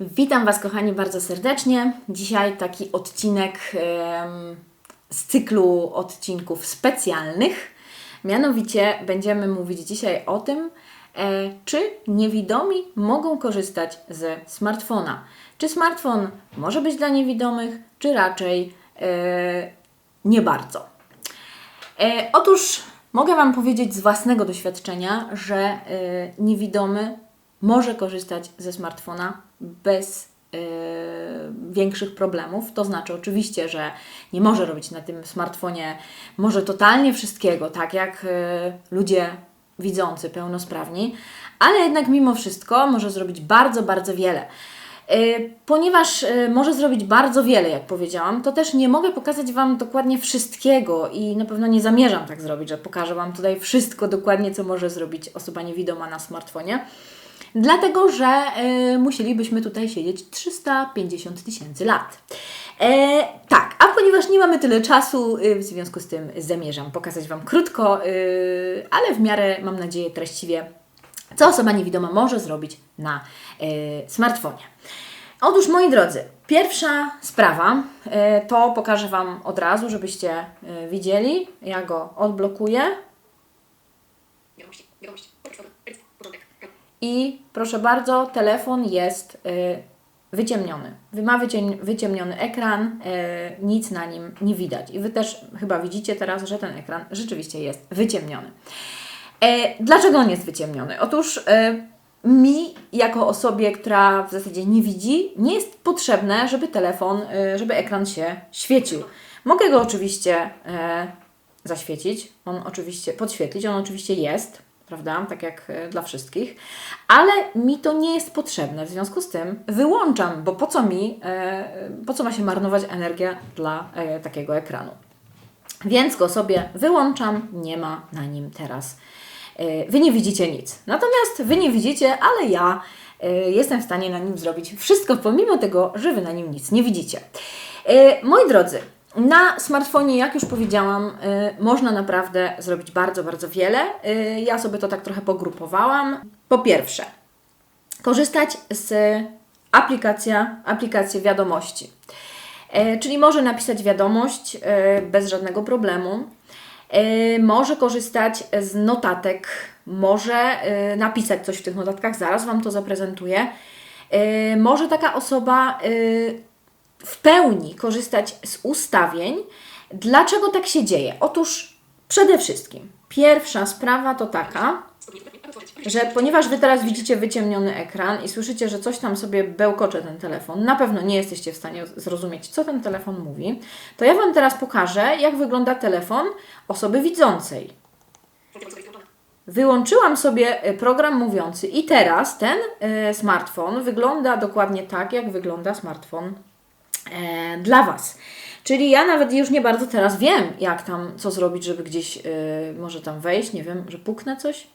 Witam Was, kochani, bardzo serdecznie. Dzisiaj taki odcinek z cyklu odcinków specjalnych. Mianowicie będziemy mówić dzisiaj o tym, e, czy niewidomi mogą korzystać ze smartfona. Czy smartfon może być dla niewidomych, czy raczej e, nie bardzo. E, otóż mogę Wam powiedzieć z własnego doświadczenia, że niewidomy może korzystać ze smartfona bez e, większych problemów. To znaczy, oczywiście, że nie może robić na tym smartfonie może totalnie wszystkiego, tak jak e, ludzie widzący, pełnosprawni, ale jednak mimo wszystko może zrobić bardzo, bardzo wiele. E, Ponieważ może zrobić bardzo wiele, jak powiedziałam, to też nie mogę pokazać Wam dokładnie wszystkiego i na pewno nie zamierzam tak zrobić, że pokażę Wam tutaj wszystko dokładnie, co może zrobić osoba niewidoma na smartfonie. Dlatego, że e, musielibyśmy tutaj siedzieć 350 tysięcy lat. E, tak, a ponieważ nie mamy tyle czasu, e, w związku z tym zamierzam pokazać Wam krótko, e, ale w miarę, mam nadzieję, treściwie, co osoba niewidoma może zrobić na e, smartfonie. Otóż, moi drodzy, pierwsza sprawa e, to pokażę Wam od razu, żebyście e, widzieli. Ja go odblokuję. Wiadomości, porządek, I proszę bardzo, telefon jest y, wyciemniony. Wy- Ma wyciem, wyciemniony ekran, y, nic na nim nie widać. I Wy też chyba widzicie teraz, że ten ekran rzeczywiście jest wyciemniony. E, dlaczego on jest wyciemniony? Otóż e, mi, jako osobie, która w zasadzie nie widzi, nie jest potrzebne, żeby telefon, żeby ekran się świecił. Mogę go oczywiście e, zaświecić, on oczywiście, podświetlić, on oczywiście jest, prawda, tak jak e, dla wszystkich, ale mi to nie jest potrzebne, w związku z tym wyłączam, bo po co mi, e, po co ma się marnować energia dla e, takiego ekranu. Więc go sobie wyłączam, nie ma na nim teraz. e, Wy nie widzicie nic. Natomiast Wy nie widzicie, ale ja e, jestem w stanie na nim zrobić wszystko, pomimo tego, że Wy na nim nic nie widzicie. E, Moi drodzy, na smartfonie, jak już powiedziałam, e, można naprawdę zrobić bardzo, bardzo wiele. E, Ja sobie to tak trochę pogrupowałam. Po pierwsze, korzystać z aplikacja, aplikacji wiadomości. E, czyli może napisać wiadomość bez żadnego problemu. Może korzystać z notatek, może napisać coś w tych notatkach, zaraz Wam to zaprezentuję. Może taka osoba w pełni korzystać z ustawień. Dlaczego tak się dzieje? Otóż przede wszystkim pierwsza sprawa to taka, że ponieważ Wy teraz widzicie wyciemniony ekran i słyszycie, że coś tam sobie bełkocze ten telefon, na pewno nie jesteście w stanie zrozumieć, co ten telefon mówi, to ja Wam teraz pokażę, jak wygląda telefon osoby widzącej. Wyłączyłam sobie e, program mówiący i teraz ten e, smartfon wygląda dokładnie tak, jak wygląda smartfon e, dla Was. Czyli ja nawet już nie bardzo teraz wiem, jak tam, co zrobić, żeby gdzieś e, może tam wejść, nie wiem, że puknę coś.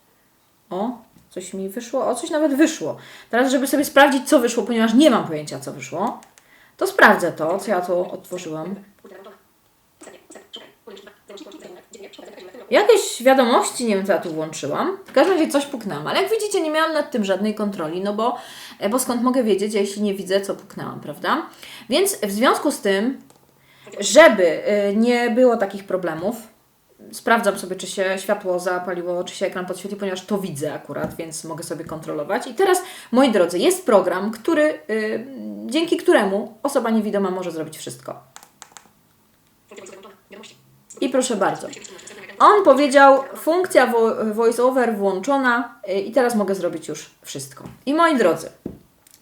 O, coś mi wyszło, o, coś nawet wyszło. Teraz, żeby sobie sprawdzić, co wyszło, ponieważ nie mam pojęcia, co wyszło, to sprawdzę to, co ja tu otworzyłam. funkcja włączona. Ostatnie, ostatnie, szukaj, umiejętność, wiadomości, wiadomości, wiadomości, dziewięć, szukaj, zagrać, wiadomości. Jakieś wiadomości, nie wiem co ja tu włączyłam. W każdym razie coś puknęłam, ale jak widzicie, nie miałam nad tym żadnej kontroli, no bo, e, bo skąd mogę wiedzieć, jeśli nie widzę, co puknęłam, prawda? Więc w związku z tym, żeby e, nie było takich problemów, sprawdzam sobie, czy się światło zapaliło, czy się ekran podświetli, ponieważ to widzę akurat, więc mogę sobie kontrolować. I teraz, moi drodzy, jest program, który, y, dzięki któremu osoba niewidoma może zrobić wszystko. I proszę bardzo. On powiedział, funkcja vo- voiceover włączona y, i teraz mogę zrobić już wszystko. I moi drodzy,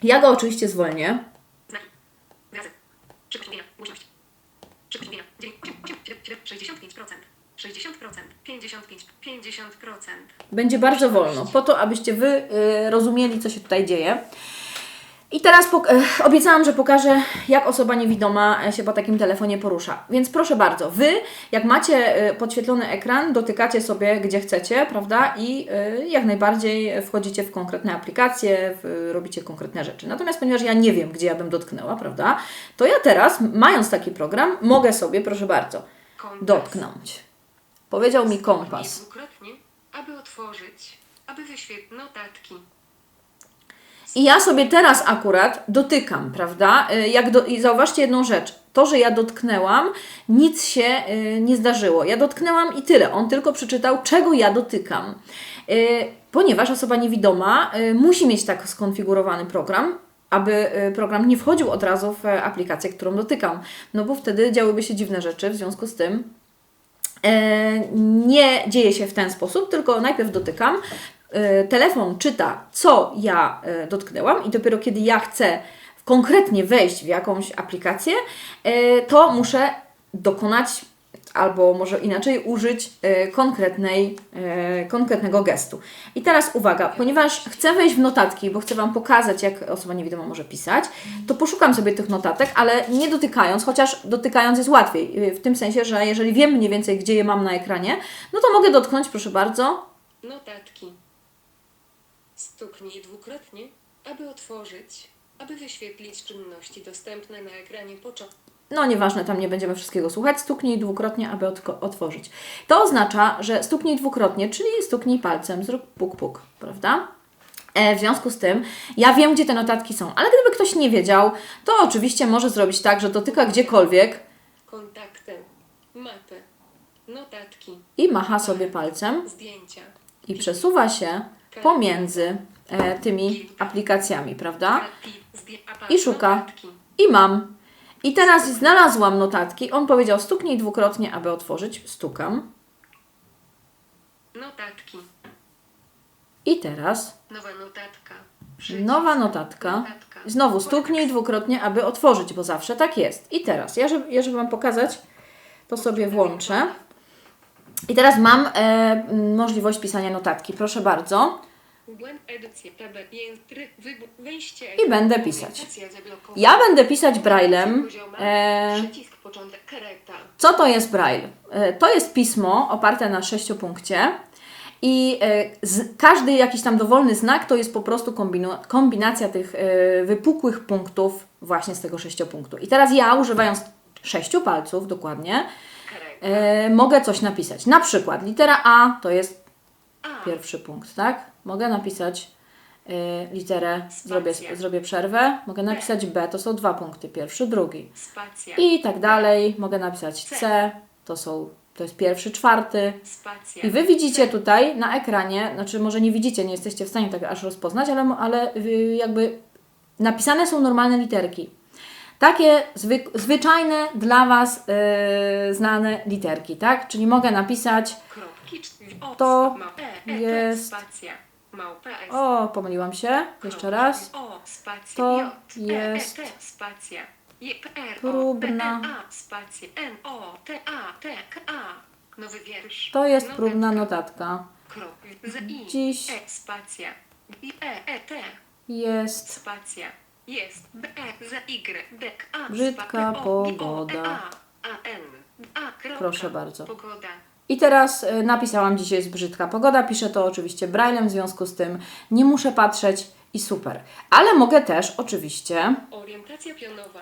ja go oczywiście zwolnię. Szybkość mówienia, głośność. Szybkość mówienia, dziewięć, osiem, osiem, siedem, siedem, 65%, 60%, 55, 50%. Będzie bardzo wolno, po to, abyście Wy y, rozumieli, co się tutaj dzieje. I teraz e, obiecałam, że pokażę, jak osoba niewidoma e, się po takim telefonie porusza. Więc proszę bardzo, Wy, jak macie e, podświetlony ekran, dotykacie sobie gdzie chcecie, prawda? I jak najbardziej wchodzicie w konkretne aplikacje, w, robicie konkretne rzeczy. Natomiast ponieważ ja nie wiem, gdzie ja bym dotknęła, prawda? To ja teraz, mając taki program, mogę sobie, proszę bardzo, Kompas. dotknąć. Powiedział mi kompas. Aby otworzyć, aby wyświetlić notatki. I ja sobie teraz akurat dotykam, prawda? Y, Jak do, I zauważcie jedną rzecz. To, że ja dotknęłam, nic się y, nie zdarzyło. Ja dotknęłam i tyle. On tylko przeczytał, czego ja dotykam. Y, ponieważ osoba niewidoma musi mieć tak skonfigurowany program, aby program nie wchodził od razu w aplikację, którą dotykam. No bo wtedy działyby się dziwne rzeczy, w związku z tym E, nie dzieje się w ten sposób, tylko najpierw dotykam. E, Telefon czyta, co ja e, dotknęłam, i dopiero kiedy ja chcę konkretnie wejść w jakąś aplikację, e, to muszę dokonać albo może inaczej użyć konkretnej, konkretnego gestu. I teraz uwaga, ponieważ chcę wejść w notatki, bo chcę Wam pokazać, jak osoba niewidoma może pisać, to poszukam sobie tych notatek, ale nie dotykając, chociaż dotykając jest łatwiej. y, W tym sensie, że jeżeli wiem mniej więcej, gdzie je mam na ekranie, no to mogę dotknąć, proszę bardzo, Notatki. Stuknij dwukrotnie, aby otworzyć, aby wyświetlić czynności dostępne na ekranie początku. no nieważne, tam nie będziemy wszystkiego słuchać, stuknij dwukrotnie, aby otworzyć. To oznacza, że stuknij dwukrotnie, czyli stuknij palcem, zrób puk puk, prawda? E, w związku z tym, ja wiem, gdzie te notatki są, ale gdyby ktoś nie wiedział, to oczywiście może zrobić tak, że dotyka gdziekolwiek Kontakty. Mapy. Notatki. i macha sobie palcem Zdjęcia. i przesuwa się pomiędzy tymi aplikacjami, prawda? I szuka. I mam. I teraz znalazłam notatki. On powiedział stuknij dwukrotnie, aby otworzyć. Stukam. Notatki. I teraz Nowa notatka. Nowa notatka. Znowu stuknij dwukrotnie, aby otworzyć, bo zawsze tak jest. I teraz, ja żeby, ja żeby Wam pokazać, to sobie włączę. I teraz mam e, możliwość pisania notatki. Proszę bardzo. I będę pisać. Ja będę pisać braillem. E, Przycisk początek. Kareta. Co to jest Braille? E, To jest pismo oparte na sześciopunkcie i e, z, każdy jakiś tam dowolny znak to jest po prostu kombinu, kombinacja tych e, wypukłych punktów właśnie z tego sześciopunktu. I teraz ja używając sześciu palców dokładnie e, mogę coś napisać. Na przykład litera A to jest. Pierwszy punkt, tak? Mogę napisać e, literę, zrobię, zrobię przerwę, mogę napisać B, to są dwa punkty, pierwszy, drugi. Spacja. I tak dalej. Mogę napisać C, to są, to jest pierwszy, czwarty. I Wy widzicie tutaj na ekranie, znaczy może nie widzicie, nie jesteście w stanie tak aż rozpoznać, ale, ale y, jakby napisane są normalne literki. Takie zwyk, zwyczajne dla Was y, znane literki, tak? Czyli mogę napisać. To. E, e, jest- Spacja. Małpa. S. o, pomyliłam się, jeszcze raz. To jest E, e, próbna-. To jest próbna notatka. Dziś- E. E. E. Jest. Jest. E, Y. Brzydka pogoda. E. Proszę bardzo. I teraz y, napisałam, dzisiaj jest brzydka pogoda, piszę to oczywiście braillem, w związku z tym nie muszę patrzeć i super. Ale mogę też oczywiście Orientacja pionowa.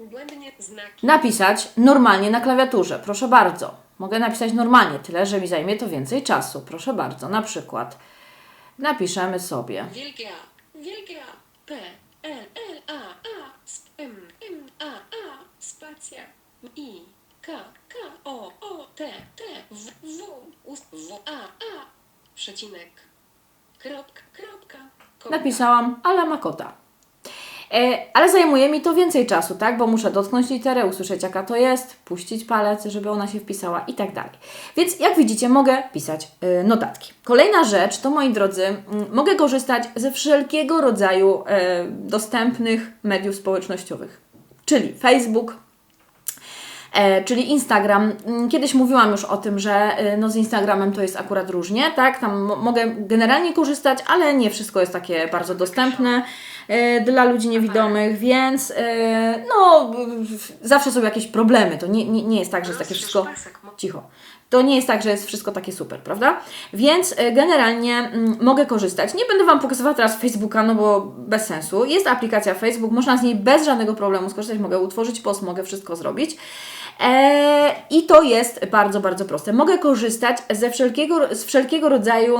Błędnie znaki. napisać normalnie na klawiaturze, proszę bardzo. Mogę napisać normalnie, tyle że mi zajmie to więcej czasu, proszę bardzo. Na przykład napiszemy sobie Wielkie A. Wielkie A. P. L. L. A. A. Sp, M. M. A. A. Spacja. I. K. K. O. O. T. T. W. W. Ust. W. A. A. Przecinek. Kropka. Kropka. Kropka. Napisałam, ale ma kota. E, ale zajmuje mi to więcej czasu, tak? Bo muszę dotknąć literę, usłyszeć jaka to jest, puścić palec, żeby ona się wpisała i tak dalej. Więc jak widzicie, mogę pisać e, notatki. Kolejna rzecz to, moi drodzy, mogę korzystać ze wszelkiego rodzaju e, dostępnych mediów społecznościowych, czyli Facebook, czyli Instagram. Mm, Kiedyś mówiłam już o tym, że e, no z Instagramem to jest akurat różnie, tak? Tam mo- mogę generalnie korzystać, ale nie wszystko jest takie bardzo dostępne e, dla ludzi niewidomych, więc e, no zawsze są jakieś problemy. To nie, nie, nie jest tak, że jest takie wszystko cicho. To nie jest tak, że jest wszystko takie super, prawda? Więc e, generalnie mm, mogę korzystać. Nie będę Wam pokazywała teraz Facebooka, no bo bez sensu. Jest aplikacja Facebook, można z niej bez żadnego problemu skorzystać. Mogę utworzyć post, mogę wszystko zrobić. E, I to jest bardzo, bardzo proste. Mogę korzystać ze wszelkiego, z wszelkiego rodzaju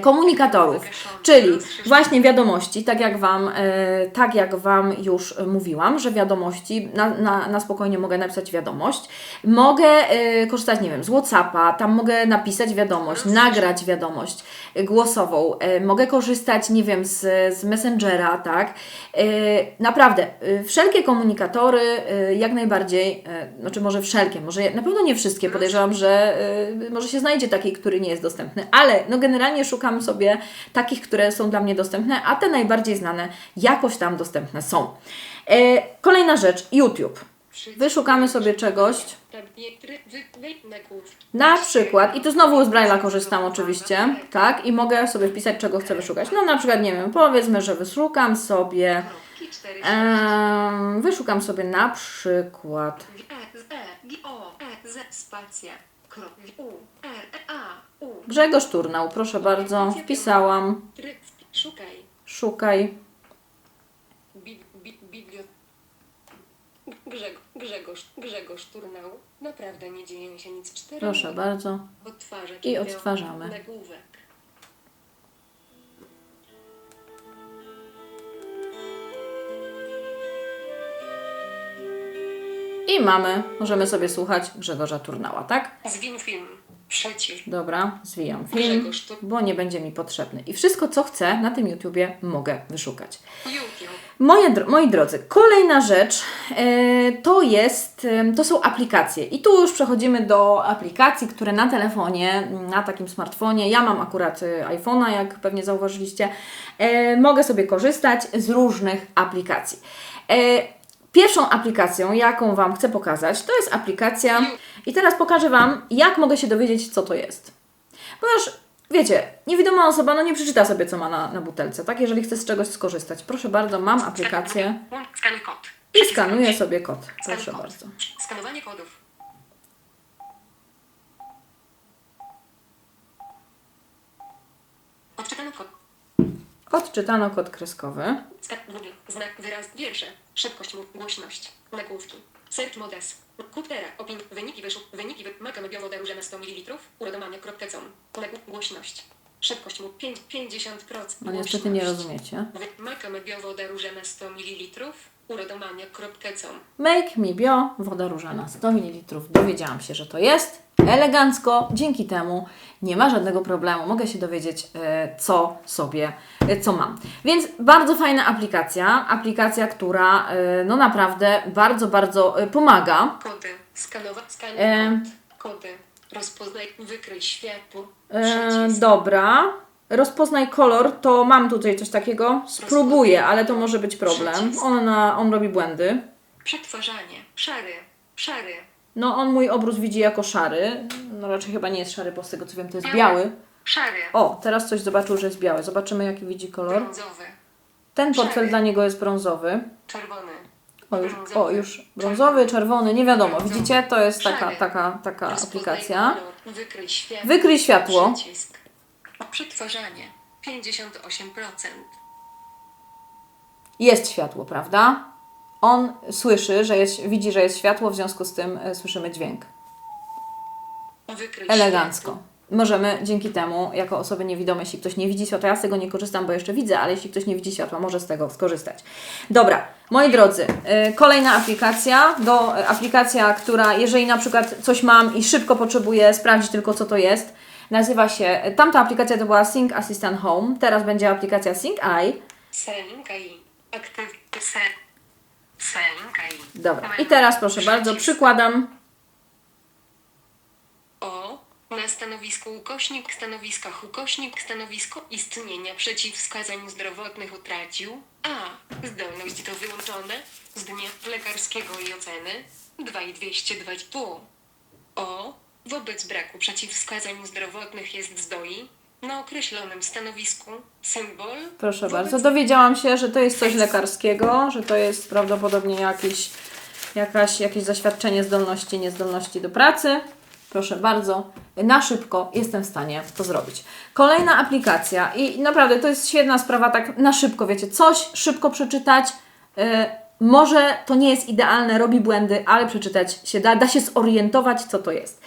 komunikatorów, czyli właśnie wiadomości, tak jak Wam, e, tak jak wam już mówiłam, że wiadomości, na, na, na spokojnie mogę napisać wiadomość, mogę e, korzystać, nie wiem, z Whatsappa, tam mogę napisać wiadomość, nagrać wiadomość e, głosową, e, mogę korzystać, nie wiem, z, z Messengera, tak, e, naprawdę, e, wszelkie komunikatory e, jak najbardziej, e, znaczy może wszelkie, może na pewno nie wszystkie, podejrzewam, że e, może się znajdzie taki, który nie jest dostępny, ale no generalnie szukam sobie takich, które są dla mnie dostępne, a te najbardziej znane jakoś tam dostępne są. E, kolejna rzecz, YouTube. Wyszukamy sobie czegoś, na przykład, i tu znowu z Braille'a korzystam oczywiście, tak, i mogę sobie wpisać, czego chcę wyszukać. No na przykład, nie wiem, powiedzmy, że wyszukam sobie, em, wyszukam sobie na przykład, Grzegorz Turnał, proszę bardzo, wpisałam, szukaj, szukaj, Grzegorz, Grzegorz Turnał, naprawdę nie dzieje się nic cztery. proszę bardzo. I odtwarzamy. Nagłówek. I mamy, możemy sobie słuchać Grzegorza Turnała, tak? Zwiń film. Przeciw. Dobra, zwijam film, Grzegorz Tur- bo nie będzie mi potrzebny. I wszystko, co chcę na tym YouTubie mogę wyszukać. Moje, dro- moi drodzy, kolejna rzecz e, to jest, e, to są aplikacje. I tu już przechodzimy do aplikacji, które na telefonie, na takim smartfonie, ja mam akurat e, iPhone'a, jak pewnie zauważyliście, e, mogę sobie korzystać z różnych aplikacji. E, Pierwszą aplikacją, jaką Wam chcę pokazać, to jest aplikacja i teraz pokażę Wam, jak mogę się dowiedzieć, co to jest. Ponieważ, wiecie, niewidoma osoba no nie przeczyta sobie, co ma na, na butelce, tak? Jeżeli chce z czegoś skorzystać. Proszę bardzo, mam aplikację Skanuj kod. i skanuję sobie kod. Proszę bardzo. Skanowanie kodów. Odczytano kod. Odczytano kod kreskowy. Znak wyraz wiersze. Szybkość. Głośność. Nagłówki. Search modes. Kuptera. Opin. Wyniki wyszuk. Wyniki wy... Makamy biowodę różeme 100 ml. Urodomania.com. Głośność. Szybkość mów. 5, 50%. No niestety nie rozumiecie. Wy- Makamy biowodę różeme 100 ml. Urodomania.com. Make Me Bio, woda różana 100 ml. Dowiedziałam się, że to jest elegancko. Dzięki temu nie ma żadnego problemu. Mogę się dowiedzieć, e, co sobie, e, co mam. Więc bardzo fajna aplikacja. Aplikacja, która e, no naprawdę bardzo, bardzo pomaga. Kody. Skanowa. Skanuj E. kod. Kody. Rozpoznaj. Wykryj światło. E, dobra. Rozpoznaj kolor, to mam tutaj coś takiego. Spróbuję, ale to może być problem. Przycisk. On, robi błędy. Przetwarzanie. Szary. Szary. No, on mój obróz widzi jako szary. No, raczej chyba nie jest szary, bo z tego co wiem, to jest biały. Szary. O, teraz coś zobaczył, że jest biały. Zobaczymy, jaki widzi kolor. Brązowy. Ten portfel Szary. dla niego jest brązowy. Czerwony. O, już, Brązowy. o, już brązowy, czerwony, nie wiadomo. Widzicie? To jest taka, taka, taka Rozpoznaj aplikacja. kolor. Wykryj światło. Wykryj światło. Przycisk. Przetwarzanie. 58%. Jest światło, prawda? On słyszy, że jest, widzi, że jest światło, w związku z tym e, słyszymy dźwięk. Wykryj Elegancko. światło. Możemy dzięki temu, jako osoby niewidome, jeśli ktoś nie widzi światła, ja z tego nie korzystam, bo jeszcze widzę, ale jeśli ktoś nie widzi światła, może z tego skorzystać. Dobra, moi drodzy, y, kolejna aplikacja, do, y, aplikacja, która jeżeli na przykład coś mam i szybko potrzebuję sprawdzić tylko co to jest, nazywa się, tamta aplikacja to była Sync Assistant Home, teraz będzie aplikacja Sync Eye. Aktyw. Se. Selling AI. Dobra, i teraz proszę bardzo, przykładam, O. Na stanowisku ukośnik, stanowiskach ukośnik, stanowisko istnienia przeciwwskazań zdrowotnych utracił. A. Zdolność do wyłączone z dnia lekarskiego i oceny 2220 tu. O. Wobec braku przeciwwskazań zdrowotnych jest zdoi na określonym stanowisku symbol. proszę bardzo, dowiedziałam się, że to jest coś lekarskiego, że to jest prawdopodobnie jakiś, jakaś, jakieś zaświadczenie zdolności, niezdolności do pracy. Proszę bardzo, na szybko jestem w stanie to zrobić. Kolejna aplikacja i naprawdę to jest świetna sprawa, tak na szybko, wiecie, coś szybko przeczytać. Yy, może to nie jest idealne, robi błędy, ale przeczytać się da, da się zorientować, co to jest.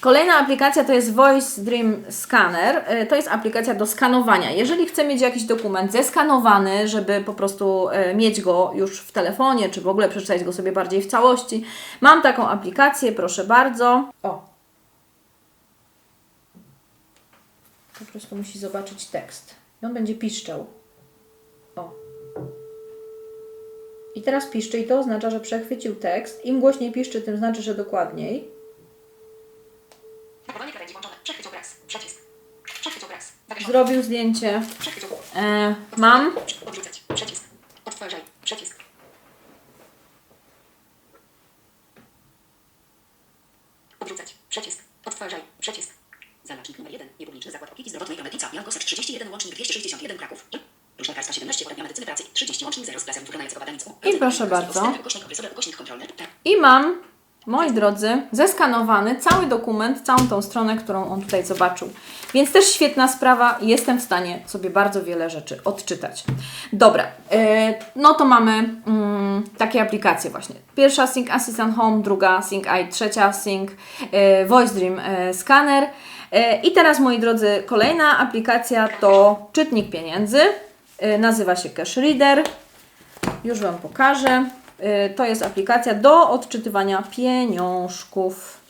Kolejna aplikacja to jest Voice Dream Scanner. E, To jest aplikacja do skanowania. Jeżeli chcę mieć jakiś dokument zeskanowany, żeby po prostu e, mieć go już w telefonie, czy w ogóle przeczytać go sobie bardziej w całości, mam taką aplikację, proszę bardzo. O. Po prostu musi zobaczyć tekst. I on będzie piszczał. I teraz piszczy i to oznacza, że przechwycił tekst. Im głośniej piszczy, tym znaczy, że dokładniej. Nakładanie krawędzi włączone. Przechwyć obraz. Przycisk. Przechwyć obraz. Zrobił zdjęcie. E, mam. Odrzucać. Przycisk. Odtwarzaj. Przycisk. Odrzucać. Przycisk. Odtwarzaj. Przycisk. Załącznik numer 1. Niepubliczny zakład opieki zdrowotnej Prometica. Jan Kosacz 31, łącznik 261 Kraków. I Różna Karska 17, Poradnia Medycyny Pracy 30, łącznik 0 z klasem wykonającego badawnictwo. I proszę bardzo. Tak. I mam, moi drodzy, zeskanowany cały dokument, całą tą stronę, którą on tutaj zobaczył. Więc też świetna sprawa, jestem w stanie sobie bardzo wiele rzeczy odczytać. Dobra, e, no to mamy mm, takie aplikacje właśnie. Pierwsza Sync Assistant Home, druga Sync Eye, trzecia Sync e, Voice Dream e, Scanner. I teraz, moi drodzy, kolejna aplikacja to czytnik pieniędzy. E, nazywa się Cash Reader. Już Wam pokażę. Y, To jest aplikacja do odczytywania pieniążków.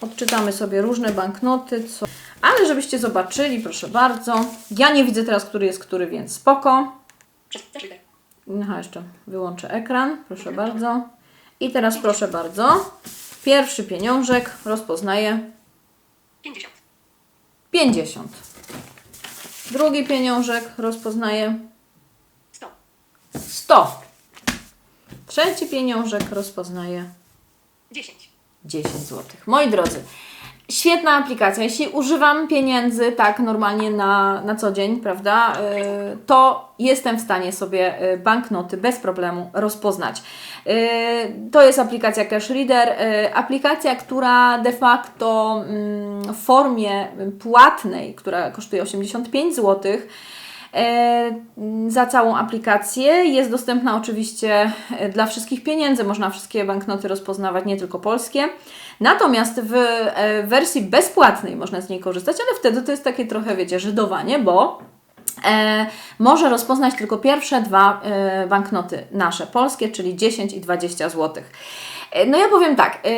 Odczytamy sobie różne banknoty, co... ale żebyście zobaczyli, proszę bardzo. Ja nie widzę teraz, który jest który, więc spoko. Aha, jeszcze wyłączę ekran, proszę bardzo. I teraz proszę bardzo. Pierwszy pieniążek rozpoznaje 50. 50. Drugi pieniążek rozpoznaje 100. 100. Trzeci pieniążek rozpoznaje 10. 10 zł. Moi drodzy, świetna aplikacja. Jeśli używam pieniędzy tak normalnie na, na co dzień, prawda, y, to jestem w stanie sobie y, banknoty bez problemu rozpoznać. Y, To jest aplikacja Cash Reader, aplikacja, która de facto mm, w formie płatnej, która kosztuje 85 złotych, E, za całą aplikację. Jest dostępna oczywiście e, dla wszystkich pieniędzy, można wszystkie banknoty rozpoznawać, nie tylko polskie. Natomiast w e, wersji bezpłatnej można z niej korzystać, ale wtedy to jest takie trochę, wiecie, żydowanie, bo e, może rozpoznać tylko pierwsze dwa e, banknoty nasze, polskie, czyli 10 i 20 zł. E, No ja powiem tak, e,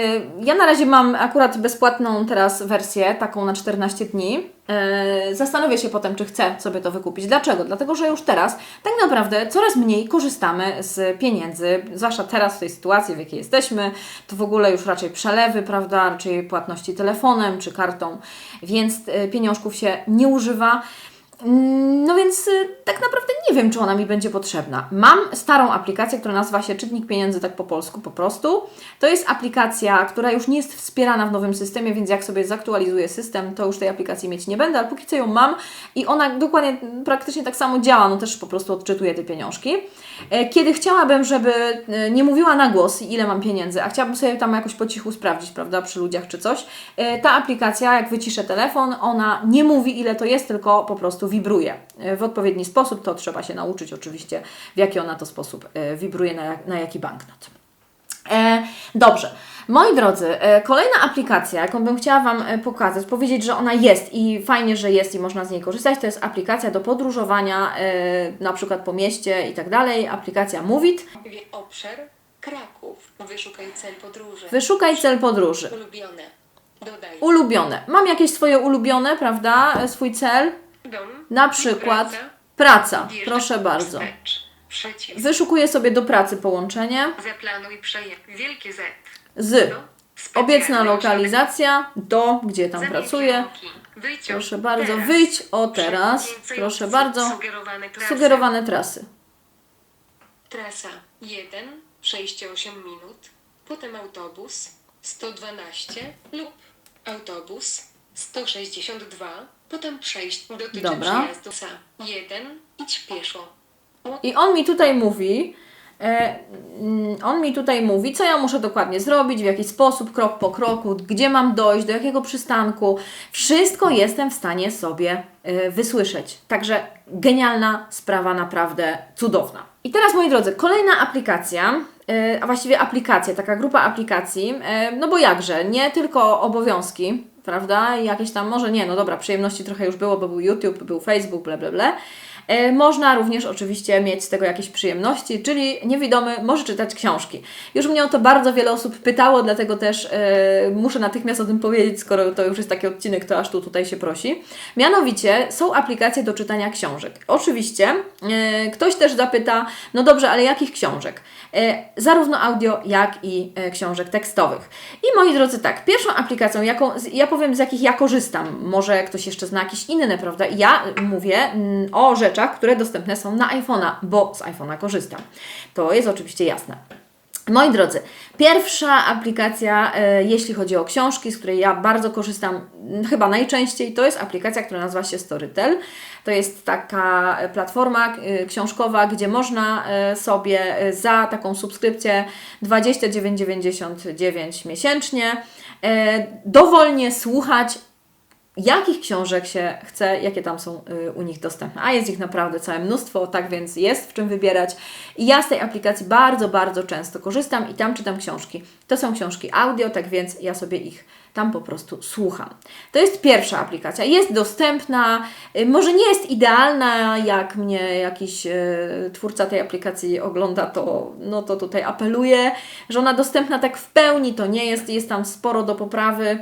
ja na razie mam akurat bezpłatną teraz wersję, taką na 14 dni. E, Zastanowię się potem, czy chcę sobie to wykupić. Dlaczego? Dlatego, że już teraz tak naprawdę coraz mniej korzystamy z pieniędzy, zwłaszcza teraz w tej sytuacji, w jakiej jesteśmy, to w ogóle już raczej przelewy, prawda, raczej płatności telefonem czy kartą, więc pieniążków się nie używa. Mm, No więc y, tak naprawdę nie wiem, czy ona mi będzie potrzebna. Mam starą aplikację, która nazywa się Czytnik Pieniędzy, tak po polsku po prostu. To jest aplikacja, która już nie jest wspierana w nowym systemie, więc jak sobie zaktualizuję system, to już tej aplikacji mieć nie będę, ale póki co ją mam i ona dokładnie praktycznie tak samo działa, no też po prostu odczytuje te pieniążki. E, Kiedy chciałabym, żeby e, nie mówiła na głos, ile mam pieniędzy, a chciałabym sobie tam jakoś po cichu sprawdzić, prawda, przy ludziach czy coś, e, ta aplikacja, jak wyciszę telefon, ona nie mówi, ile to jest, tylko po prostu wibruje w odpowiedni sposób. To trzeba się nauczyć oczywiście, w jaki ona to sposób wibruje, na, na jaki banknot. Dobrze. Moi drodzy, e, kolejna aplikacja, jaką bym chciała Wam e, pokazać, powiedzieć, że ona jest i fajnie, że jest i można z niej korzystać, to jest aplikacja do podróżowania, e, na przykład po mieście i tak dalej, aplikacja Movit. Obszar. Kraków. Wyszukaj cel podróży. Wyszukaj cel podróży. Ulubione. Dodaj. Ulubione. Mam jakieś swoje ulubione, prawda, swój cel, Dom. na przykład Praca. praca, proszę bardzo. Wyszukuję sobie do pracy połączenie Zaplanuj przejazd. Wielkie Z. z użytek. lokalizacja do, gdzie tam pracuję. Proszę bardzo, wyjdź o teraz. Proszę bardzo. Sugerowane trasy. Trasa 1, 6-8 minut, potem autobus 112 lub autobus 162, potem przejść dotyczy Dobra. przejazdu SA 1, idź pieszo. I on mi tutaj mówi, on mi tutaj mówi, co ja muszę dokładnie zrobić, w jaki sposób, krok po kroku, gdzie mam dojść, do jakiego przystanku. Wszystko jestem w stanie sobie e, wysłyszeć. Także genialna sprawa, naprawdę cudowna. I teraz, moi drodzy, kolejna aplikacja, e, a właściwie aplikacje, taka grupa aplikacji, e, no bo jakże, nie tylko obowiązki, prawda, jakieś tam, może nie, no dobra, przyjemności trochę już było, bo był YouTube, był Facebook, bla bla bla. E, Można również oczywiście mieć z tego jakieś przyjemności, czyli niewidomy może czytać książki. Już mnie o to bardzo wiele osób pytało, dlatego też e, muszę natychmiast o tym powiedzieć, skoro to już jest taki odcinek, to aż tu tutaj się prosi. Mianowicie są aplikacje do czytania książek. Oczywiście e, ktoś też zapyta, no dobrze, ale jakich książek? Zarówno audio, jak i książek tekstowych. I moi drodzy, tak, pierwszą aplikacją, jaką, ja powiem z jakich ja korzystam, może ktoś jeszcze zna jakieś inne, prawda? Ja mówię mm, o rzeczach, które dostępne są na iPhone'a, bo z iPhone'a korzystam. To jest oczywiście jasne. Moi drodzy, pierwsza aplikacja, e, jeśli chodzi o książki, z której ja bardzo korzystam, m, chyba najczęściej, to jest aplikacja, która nazywa się Storytel. To jest taka e, platforma e, książkowa, gdzie można e, sobie e, za taką subskrypcję 29,99 miesięcznie e, dowolnie słuchać jakich książek się chce, jakie tam są y, u nich dostępne. A jest ich naprawdę całe mnóstwo, tak więc jest w czym wybierać. I ja z tej aplikacji bardzo, bardzo często korzystam i tam czytam książki. To są książki audio, tak więc ja sobie ich tam po prostu słucham. To jest pierwsza aplikacja. Jest dostępna, y, może nie jest idealna, jak mnie jakiś y, twórca tej aplikacji ogląda, to, no to tutaj apeluję, że ona dostępna tak w pełni to nie jest, jest tam sporo do poprawy.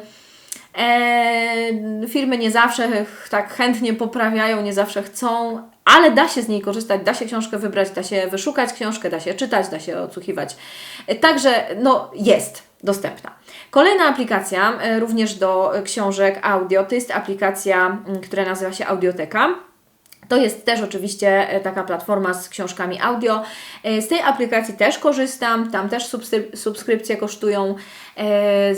E, firmy nie zawsze tak chętnie poprawiają, nie zawsze chcą, ale da się z niej korzystać, da się książkę wybrać, da się wyszukać książkę, da się czytać, da się odsłuchiwać. E, Także no, jest dostępna. Kolejna aplikacja, e, również do książek audio, to jest aplikacja, która nazywa się Audioteka. To jest też oczywiście e, taka platforma z książkami audio. E, Z tej aplikacji też korzystam, tam też subskryp- subskrypcje kosztują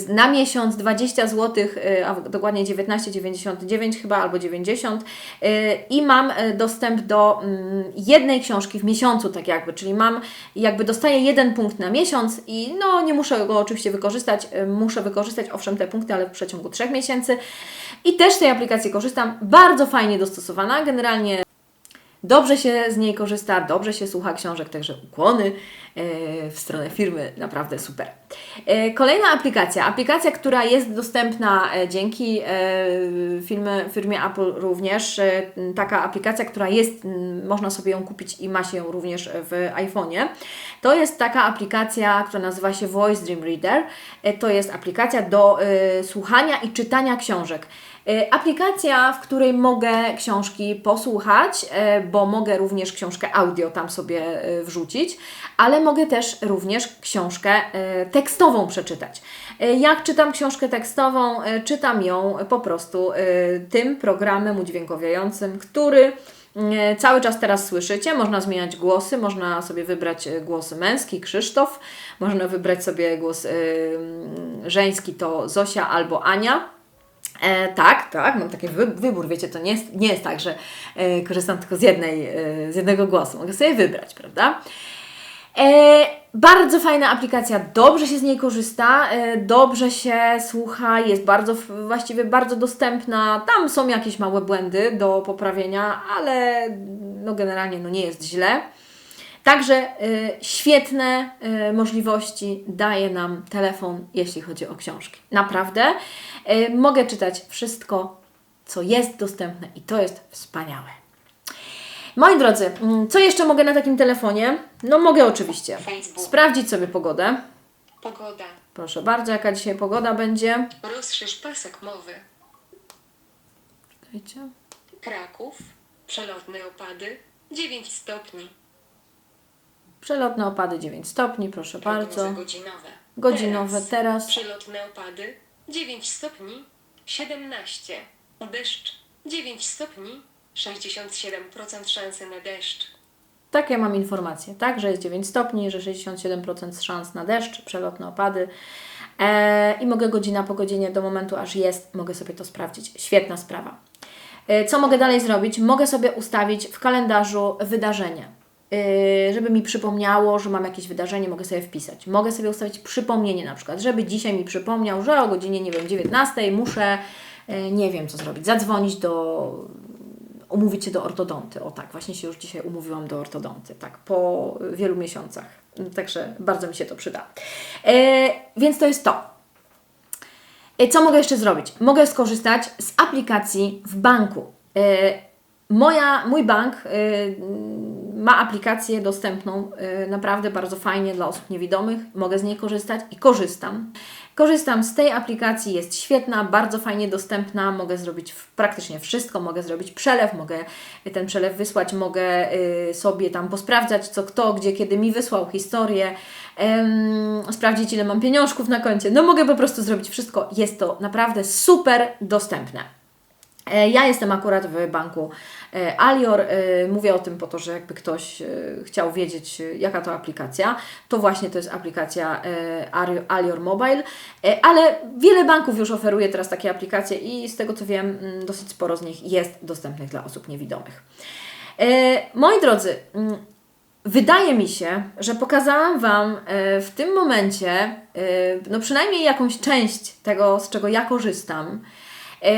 na miesiąc 20 zł, a dokładnie 19,99 chyba albo 90 e, i mam e, dostęp do mm, jednej książki w miesiącu, tak jakby, czyli mam, jakby dostaję jeden punkt na miesiąc i no nie muszę go oczywiście wykorzystać, e, muszę wykorzystać owszem te punkty, ale w przeciągu trzech miesięcy. I też z tej aplikacji korzystam, bardzo fajnie dostosowana, generalnie Dobrze się z niej korzysta, dobrze się słucha książek, także ukłony e, w stronę firmy, naprawdę super. E, Kolejna aplikacja, aplikacja, która jest dostępna e, dzięki firmy, firmie Apple również, taka aplikacja, która jest, można sobie ją kupić i ma się ją również w iPhone'ie. To jest taka aplikacja, która nazywa się Voice Dream Reader. To jest aplikacja do słuchania i czytania książek. E, Aplikacja, w której mogę książki posłuchać, e, bo mogę również książkę audio tam sobie e, wrzucić, ale mogę też również książkę tekstową przeczytać. Jak czytam książkę tekstową? Czytam ją po prostu tym programem udźwiękowiającym, który cały czas teraz słyszycie. Można zmieniać głosy, można sobie wybrać głos męski, Krzysztof, można wybrać sobie głos żeński, to Zosia albo Ania. E, tak, tak, mam taki wy, wybór, wiecie, to nie jest, nie jest tak, że e, korzystam tylko z, jednej, e, z jednego głosu, mogę sobie wybrać, prawda? E, bardzo fajna aplikacja, dobrze się z niej korzysta, e, dobrze się słucha, jest bardzo, właściwie bardzo dostępna. Tam są jakieś małe błędy do poprawienia, ale no generalnie no nie jest źle. Także y, świetne y, możliwości daje nam telefon, jeśli chodzi o książki. Naprawdę y, mogę czytać wszystko, co jest dostępne i to jest wspaniałe. Moi drodzy, mm, co jeszcze mogę na takim telefonie? No mogę oczywiście Facebook. sprawdzić sobie pogodę. Pogoda. Proszę bardzo, jaka dzisiaj pogoda będzie. Rozszerz pasek mowy. Wiecie? Kraków. Przelotne opady. 9 stopni. Przelotne opady 9 stopni, proszę bardzo. Prognozy godzinowe. Godzinowe teraz. Przelotne opady. 9 stopni. 17. Deszcz. 9 stopni. 67% szansy na deszcz. Takie mam informacje, tak, że jest 9 stopni, że 67% szans na deszcz, przelotne opady. E, I mogę godzina po godzinie do momentu, aż jest, mogę sobie to sprawdzić. Świetna sprawa. E, co mogę dalej zrobić? Mogę sobie ustawić w kalendarzu wydarzenie. E, żeby mi przypomniało, że mam jakieś wydarzenie, mogę sobie wpisać. Mogę sobie ustawić przypomnienie na przykład, żeby dzisiaj mi przypomniał, że o godzinie, nie wiem, 19 muszę, e, nie wiem co zrobić, zadzwonić do umówić się do ortodonty. O tak, właśnie się już dzisiaj umówiłam do ortodonty, tak, po wielu miesiącach. Także bardzo mi się to przyda. E, więc to jest to. Co mogę jeszcze zrobić? Mogę skorzystać z aplikacji w banku. Moja, mój bank ma aplikację dostępną e, naprawdę bardzo fajnie dla osób niewidomych. Mogę z niej korzystać i korzystam. Korzystam z tej aplikacji, jest świetna, bardzo fajnie dostępna. Mogę zrobić praktycznie wszystko. Mogę zrobić przelew, mogę ten przelew wysłać, mogę y, sobie tam posprawdzać, co kto, gdzie, kiedy mi wysłał historię, sprawdzić, ile mam pieniążków na koncie. No, mogę po prostu zrobić wszystko. Jest to naprawdę super dostępne. E, Ja jestem akurat w banku e, Alior. E, Mówię o tym po to, że jakby ktoś chciał wiedzieć, jaka to aplikacja, to właśnie to jest aplikacja Alior Mobile, ale wiele banków już oferuje teraz takie aplikacje i z tego co wiem, mm, dosyć sporo z nich jest dostępnych dla osób niewidomych. Moi drodzy, mm, Wydaje mi się, że pokazałam Wam w tym momencie, no przynajmniej jakąś część tego, z czego ja korzystam. E,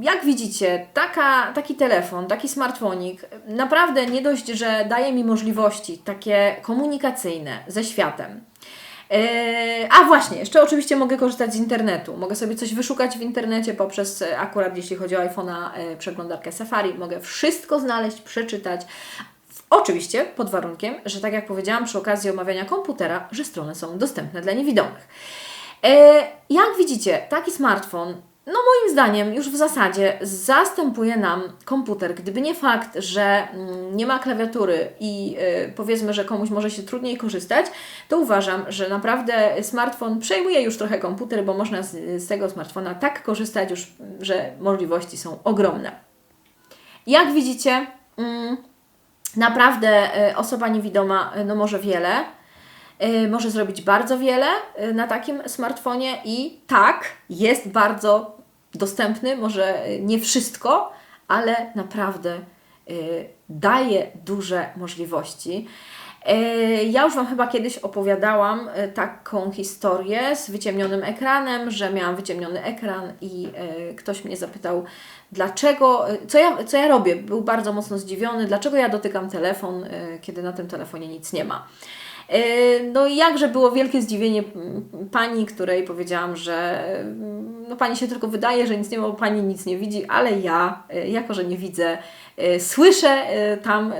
Jak widzicie, taka, taki telefon, taki smartfonik naprawdę nie dość, że daje mi możliwości takie komunikacyjne ze światem. E, A właśnie, jeszcze oczywiście mogę korzystać z internetu. Mogę sobie coś wyszukać w internecie poprzez, e, akurat jeśli chodzi o iPhone'a, e, przeglądarkę Safari. Mogę wszystko znaleźć, przeczytać. Oczywiście pod warunkiem, że tak jak powiedziałam przy okazji omawiania komputera, że strony są dostępne dla niewidomych. E, Jak widzicie, taki smartfon, no moim zdaniem już w zasadzie zastępuje nam komputer. Gdyby nie fakt, że mm, nie ma klawiatury i e, powiedzmy, że komuś może się trudniej korzystać, to uważam, że naprawdę smartfon przejmuje już trochę komputer, bo można z, z tego smartfona tak korzystać już, że możliwości są ogromne. Jak widzicie, mm, naprawdę e, osoba niewidoma e, no może wiele, może zrobić bardzo wiele na takim smartfonie i tak, jest bardzo dostępny, może nie wszystko, ale naprawdę e, daje duże możliwości. E, Ja już Wam chyba kiedyś opowiadałam e, taką historię z wyciemnionym ekranem, że miałam wyciemniony ekran i ktoś mnie zapytał, dlaczego, co ja, co ja robię. Był bardzo mocno zdziwiony, dlaczego ja dotykam telefon, kiedy na tym telefonie nic nie ma. E, No i jakże było wielkie zdziwienie pani, której powiedziałam, że no pani się tylko wydaje, że nic nie ma, bo pani nic nie widzi, ale ja, e, jako że nie widzę, słyszę e, tam e,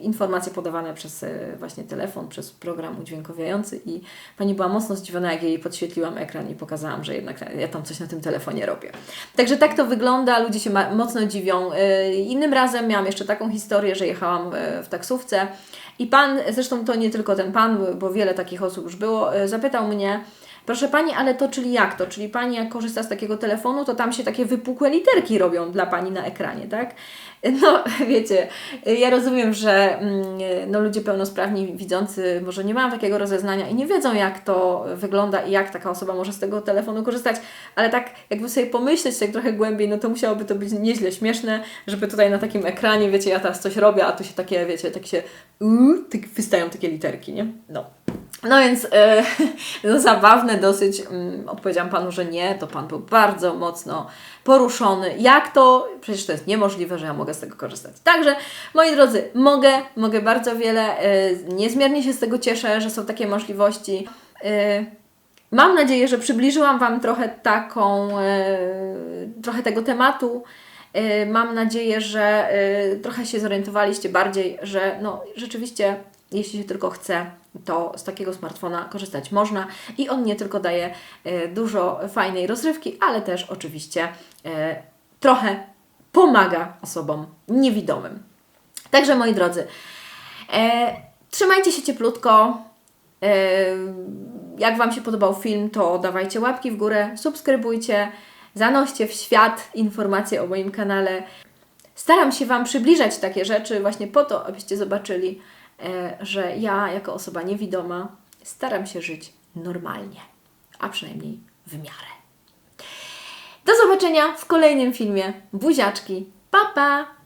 informacje podawane przez e, właśnie telefon, przez program udźwiękowiający i pani była mocno zdziwiona, jak jej podświetliłam ekran i pokazałam, że jednak ja tam coś na tym telefonie robię. Także tak to wygląda, ludzie się mocno dziwią. E, Innym razem miałam jeszcze taką historię, że jechałam e, w taksówce i pan, zresztą to nie tylko ten pan, bo wiele takich osób już było, e, zapytał mnie, proszę pani, ale to czyli jak to? Czyli pani jak korzysta z takiego telefonu, to tam się takie wypukłe literki robią dla pani na ekranie, tak? No, wiecie, ja rozumiem, że mm, no, ludzie pełnosprawni, widzący może nie mają takiego rozeznania i nie wiedzą, jak to wygląda i jak taka osoba może z tego telefonu korzystać, ale tak jakby sobie pomyśleć tak trochę głębiej, no to musiałoby to być nieźle śmieszne, żeby tutaj na takim ekranie, wiecie, ja teraz coś robię, a tu się takie, wiecie, tak się uuu, tak wystają takie literki, nie? No. No więc e, no zabawne dosyć. Mm, odpowiedziałam panu, że nie, to pan był bardzo mocno poruszony. Jak to? Przecież to jest niemożliwe, że ja mogę z tego korzystać. Także, moi drodzy, mogę, mogę bardzo wiele. E, niezmiernie się z tego cieszę, że są takie możliwości. E, Mam nadzieję, że przybliżyłam Wam trochę taką, trochę tego tematu. Mam nadzieję, że trochę się zorientowaliście bardziej, że no, rzeczywiście, jeśli się tylko chce, to z takiego smartfona korzystać można i on nie tylko daje e, dużo fajnej rozrywki, ale też oczywiście e, trochę pomaga osobom niewidomym. Także moi drodzy, e, trzymajcie się cieplutko. Jak Wam się podobał film, to dawajcie łapki w górę, subskrybujcie, zanoście w świat informacje o moim kanale. Staram się Wam przybliżać takie rzeczy właśnie po to, abyście zobaczyli, że ja jako osoba niewidoma staram się żyć normalnie, a przynajmniej w miarę. Do zobaczenia w kolejnym filmie. Buziaczki. Pa, pa!